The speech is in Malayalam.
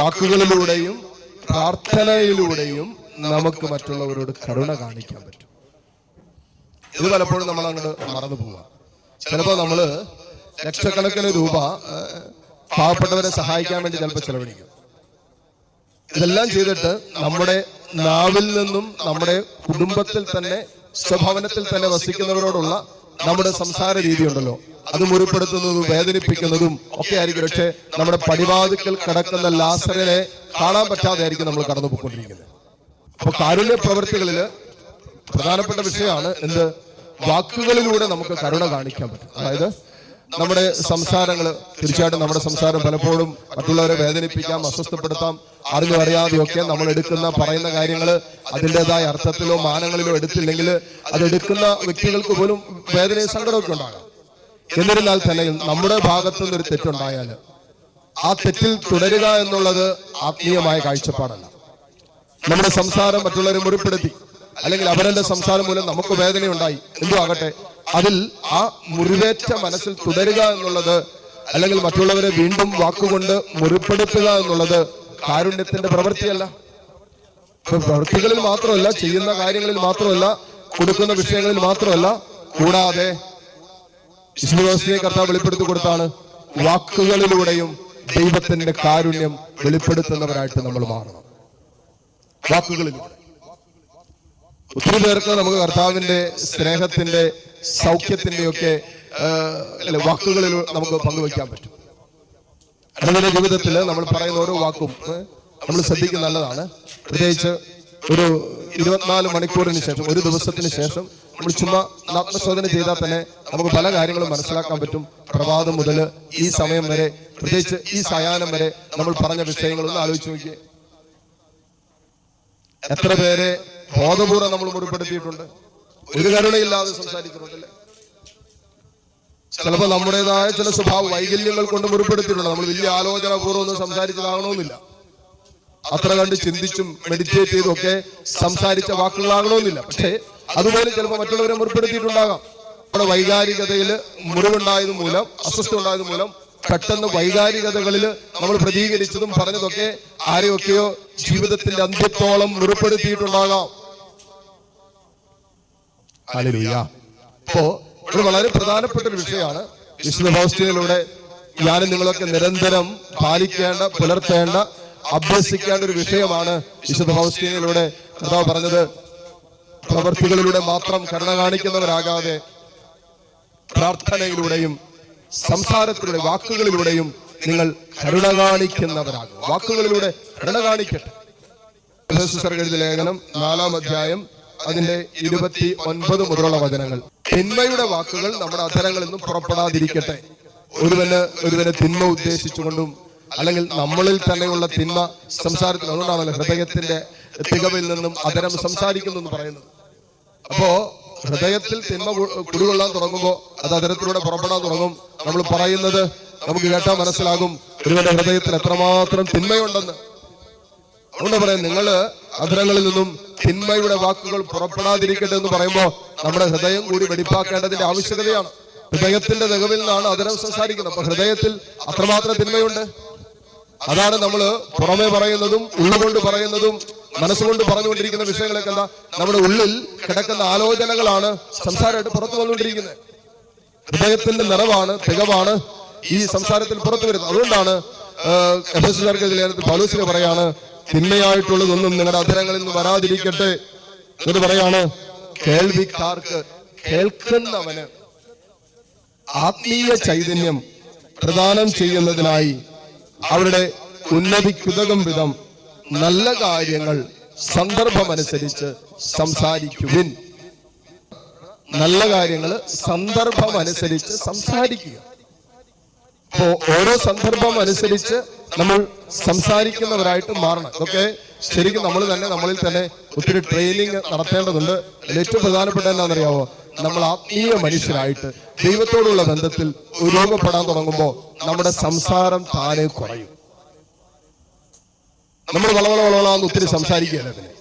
വാക്കുകളിലൂടെയും പ്രാർത്ഥനയിലൂടെയും നമുക്ക് മറ്റുള്ളവരോട് കരുണ കാണിക്കാൻ പറ്റും. ഇത് പലപ്പോഴും നമ്മൾ അങ്ങോട്ട് മറന്നു പോവാ. ചിലപ്പോൾ നമ്മൾ ലക്ഷക്കണക്കിന് രൂപ പാവപ്പെട്ടവരെ സഹായിക്കാൻ വേണ്ടി ചിലപ്പോൾ ചെലവഴിക്കും. ഇതെല്ലാം ചെയ്തിട്ട് നമ്മുടെ നാവിൽ നിന്നും നമ്മുടെ കുടുംബത്തിൽ തന്നെ സ്വഭവനത്തിൽ തന്നെ വസിക്കുന്നവരോടുള്ള നമ്മുടെ സംസാര രീതി ഉണ്ടല്ലോ. അത് മുറിപ്പെടുത്തുന്നതും വേദനിപ്പിക്കുന്നതും ഒക്കെ ആയിരിക്കും പക്ഷെ നമ്മുടെ പടിവാതിക്കൽ കിടക്കുന്ന ലാസറിനെ കാണാൻ പറ്റാതെ ആയിരിക്കും നമ്മൾ കടന്നു പോയിക്കൊണ്ടിരിക്കുന്നത് അപ്പൊ കാരുണ്യ പ്രവൃത്തികളിൽ പ്രധാനപ്പെട്ട വിഷയമാണ് എന്ത്? വാക്കുകളിലൂടെ നമുക്ക് കരുണ കാണിക്കാൻ പറ്റും. അതായത് നമ്മുടെ സംസാരങ്ങൾ തീർച്ചയായിട്ടും നമ്മുടെ സംസാരം പലപ്പോഴും മറ്റുള്ളവരെ വേദനിപ്പിക്കാം അസ്വസ്ഥപ്പെടുത്താം അറിഞ്ഞു അറിയാതെയൊക്കെ നമ്മൾ എടുക്കുന്ന പറയുന്ന കാര്യങ്ങൾ അതിന്റെതായ അർത്ഥത്തിലോ മാനങ്ങളിലോ എടുത്തില്ലെങ്കിൽ അതെടുക്കുന്ന വ്യക്തികൾക്ക് പോലും വേദനയും സങ്കടമൊക്കെ ഉണ്ടാകാം. എന്നിരുന്നാൽ തന്നെയും നമ്മുടെ ഭാഗത്തു നിന്നൊരു തെറ്റുണ്ടായാൽ ആ തെറ്റിൽ തുടരുക എന്നുള്ളത് ആത്മീയമായ കാഴ്ചപ്പാടല്ല. നമ്മുടെ സംസാരം മറ്റുള്ളവരെ മുറിപ്പെടുത്തി അല്ലെങ്കിൽ അവരുടെ സംസാരം മൂലം നമുക്ക് വേദനയുണ്ടായി എന്തോ ആകട്ടെ അതിൽ ആ മുറിവേറ്റ മനസ്സിൽ തുടരുക എന്നുള്ളത് അല്ലെങ്കിൽ മറ്റുള്ളവരെ വീണ്ടും വാക്കുകൊണ്ട് മുറിപ്പെടുത്തുക എന്നുള്ളത് കാരുണ്യത്തിന്റെ പ്രവൃത്തിയല്ല. പ്രവൃത്തികളിൽ മാത്രമല്ല ചെയ്യുന്ന കാര്യങ്ങളിൽ മാത്രമല്ല കൊടുക്കുന്ന വിഷയങ്ങളിൽ മാത്രമല്ല കൂടാതെ വിഷ്ണുദോസിനെ കർത്താവ് വെളിപ്പെടുത്തി കൊടുത്താണ്. വാക്കുകളിലൂടെയും ദൈവത്തിന്റെ കാരുണ്യം വെളിപ്പെടുത്തുന്നവരായിട്ട് നമ്മൾ മാറണം. വാക്കുകളിലൂടെ. ഒത്തിരി പേർക്ക് നമുക്ക് കർത്താവിന്റെ സ്നേഹത്തിന്റെ സൗഖ്യത്തിന്റെ ഒക്കെ വാക്കുകളിൽ നമുക്ക് പങ്കുവെക്കാൻ പറ്റും. നമ്മുടെ ജീവിതത്തിൽ നമ്മൾ പറയുന്ന ഓരോ വാക്കും നമ്മൾ ശ്രദ്ധിക്കുന്ന നല്ലതാണ്. പ്രത്യേകിച്ച് ഒരു ഇരുപത്തിനാല് മണിക്കൂറിന് ശേഷം ഒരു ദിവസത്തിന് ശേഷം നമ്മൾ ചുമ്മാ ആത്മശോധന ചെയ്താൽ തന്നെ നമുക്ക് പല കാര്യങ്ങളും മനസ്സിലാക്കാൻ പറ്റും. പ്രഭാതം മുതൽ ഈ സമയം വരെ പ്രത്യേകിച്ച് ഈ സയാനം വരെ നമ്മൾ പറഞ്ഞ വിഷയങ്ങളൊന്ന് ആലോചിച്ച് നോക്കിയേ. എത്ര പേരെ ബോധപൂർവം നമ്മൾ മുറിപ്പെടുത്തിയിട്ടുണ്ട്. ഒരു കരുണയില്ലാതെ സംസാരിച്ചിട്ടുണ്ടല്ലേ? ചിലപ്പോൾ നമ്മുടേതായ ചില സ്വഭാവ വൈകല്യങ്ങൾ കൊണ്ട് മുറിപ്പെടുത്തിയിട്ടുണ്ട്. നമ്മൾ വലിയ ആലോചന പൂർവം ഒന്നും സംസാരിച്ചതാകണമെന്നില്ല. അത്ര കണ്ട് ചിന്തിച്ചും മെഡിറ്റേറ്റ് ചെയ്തും ഒക്കെ സംസാരിച്ച വാക്കുകളാകണമെന്നില്ല. പക്ഷേ അതുപോലെ ചിലപ്പോൾ മറ്റുള്ളവരെ മുറിപ്പെടുത്തിയിട്ടുണ്ടാകാം. നമ്മുടെ വൈകാരികതയിൽ മുറിവുണ്ടായത് മൂലം അസ്വസ്ഥ ഉണ്ടായത് മൂലം പെട്ടെന്ന് വൈകാരികതകളിൽ നമ്മൾ പ്രതികരിച്ചതും പറഞ്ഞതൊക്കെ ആരെയൊക്കെയോ ജീവിതത്തിന്റെ അന്ത്യത്തോളം മുറിപ്പെടുത്തിയിട്ടുണ്ടാകാം. അപ്പോ ഇത് വളരെ പ്രധാനപ്പെട്ട ഒരു വിഷയമാണ്. വിശുദ്ധ ഫൗസ്റ്റിനിലൂടെ ഞാനും നിങ്ങളൊക്കെ നിരന്തരം പാലിക്കേണ്ട പുലർത്തേണ്ട അഭ്യസിക്കേണ്ട ഒരു വിഷയമാണ് വിശുദ്ധ ഫൗസ്റ്റിനിലൂടെ കർത്താവ് പറഞ്ഞത്. പ്രവർത്തികളിലൂടെ മാത്രം കരുണ കാണിക്കുന്നവരാകാതെ പ്രാർത്ഥനയിലൂടെയും സംസാരത്തിലൂടെ വാക്കുകളിലൂടെയും നിങ്ങൾ കരുണ കാണിക്കുന്നവരാകും. വാക്കുകളിലൂടെ കരുണ കാണിക്കട്ടെ. എഴുതിയ ലേഖനം നാലാം അധ്യായം അതിന്റെ ഇരുപത്തി ഒൻപത് മുതലുള്ള വചനങ്ങൾ. തിന്മയുടെ വാക്കുകൾ നമ്മുടെ അധരങ്ങളിൽ നിന്നും പുറപ്പെടാതിരിക്കട്ടെ. ഒരുവന് ഒരുവനെ തിന്മ ഉദ്ദേശിച്ചുകൊണ്ടും അല്ലെങ്കിൽ നമ്മളിൽ തന്നെയുള്ള തിന്മ സംസാരത്തിൽ അതുകൊണ്ടാണല്ലോ ഹൃദയത്തിന്റെ തികവിൽ നിന്നും അധരം സംസാരിക്കുന്നു എന്ന് പറയുന്നത്. അപ്പോ ഹൃദയത്തിൽ തിന്മ കുടികൊള്ളാൻ തുടങ്ങുമ്പോൾ അത് അതരത്തിലൂടെ പുറപ്പെടാൻ തുടങ്ങും. നമ്മൾ പറയുന്നത് നമുക്ക് കേട്ടാൽ മനസ്സിലാകും. ഒരുവന്റെ ഹൃദയത്തിൽ എത്രമാത്രം തിന്മയുണ്ടെന്ന്. അതുകൊണ്ട് പറയാം നിങ്ങൾ അധരങ്ങളിൽ നിന്നും തിന്മയുടെ വാക്കുകൾ പുറപ്പെടാതിരിക്കട്ടെ എന്ന് പറയുമ്പോൾ നമ്മുടെ ഹൃദയം കൂടി വെടിപ്പാക്കേണ്ടതിന്റെ ആവശ്യകതയാണ്. ഹൃദയത്തിന്റെ നികവിൽ നിന്നാണ് അധരം സംസാരിക്കുന്നത്. അപ്പൊ ഹൃദയത്തിൽ അത്രമാത്രം തിന്മയുണ്ട്. അതാണ് നമ്മൾ പുറമെ പറയുന്നതും ഉള്ളുകൊണ്ട് പറയുന്നതും മനസ്സുകൊണ്ട് പറഞ്ഞുകൊണ്ടിരിക്കുന്ന വിഷയങ്ങളൊക്കെ എന്താ? നമ്മുടെ ഉള്ളിൽ കിടക്കുന്ന ആലോചനകളാണ് സംസാരമായിട്ട് പുറത്തു വന്നുകൊണ്ടിരിക്കുന്നത്. ഹൃദയത്തിന്റെ നിറവാണ് തികവാണ് ഈ സംസാരത്തിൽ പുറത്തു വരുന്നത്. അതുകൊണ്ടാണ് എഫേസുകാർക്ക് പൗലോസിനെ പറയാണ് തിന്മയായിട്ടുള്ളതൊന്നും നിങ്ങളുടെ അധരങ്ങളിൽ നിന്ന് വരാതിരിക്കട്ടെ എന്ന് പറയാണ് കേൾവിക്കാർക്ക് കേൾക്കുന്നവന് ആത്മീയ ചൈതന്യം പ്രദാനം ചെയ്യുന്നതിനായി അവരുടെ ഉന്നതിക്കുതകം വിധം നല്ല കാര്യങ്ങൾ സന്ദർഭമനുസരിച്ച് സംസാരിക്കുവിൻ. നല്ല കാര്യങ്ങൾ സന്ദർഭമനുസരിച്ച് സംസാരിക്കുക. അപ്പോ ഓരോ സന്ദർഭം അനുസരിച്ച് നമ്മൾ സംസാരിക്കുന്നവരായിട്ട് മാറണം. ഇതൊക്കെ ശരിക്കും നമ്മൾ തന്നെ നമ്മളിൽ തന്നെ ഒത്തിരി ട്രെയിനിങ് നടത്തേണ്ടതുണ്ട്. ഏറ്റവും പ്രധാനപ്പെട്ട എന്താണെന്നറിയാവോ? നമ്മൾ ആത്മീയ മനുഷ്യരായിട്ട് ദൈവത്തോടുള്ള ബന്ധത്തിൽ രൂപപ്പെടാൻ തുടങ്ങുമ്പോൾ നമ്മുടെ സംസാരം താനെ കുറയും. നമ്മൾ വളവള വളവളാന്ന് ഒത്തിരി സംസാരിക്കുകയല്ല പിന്നെ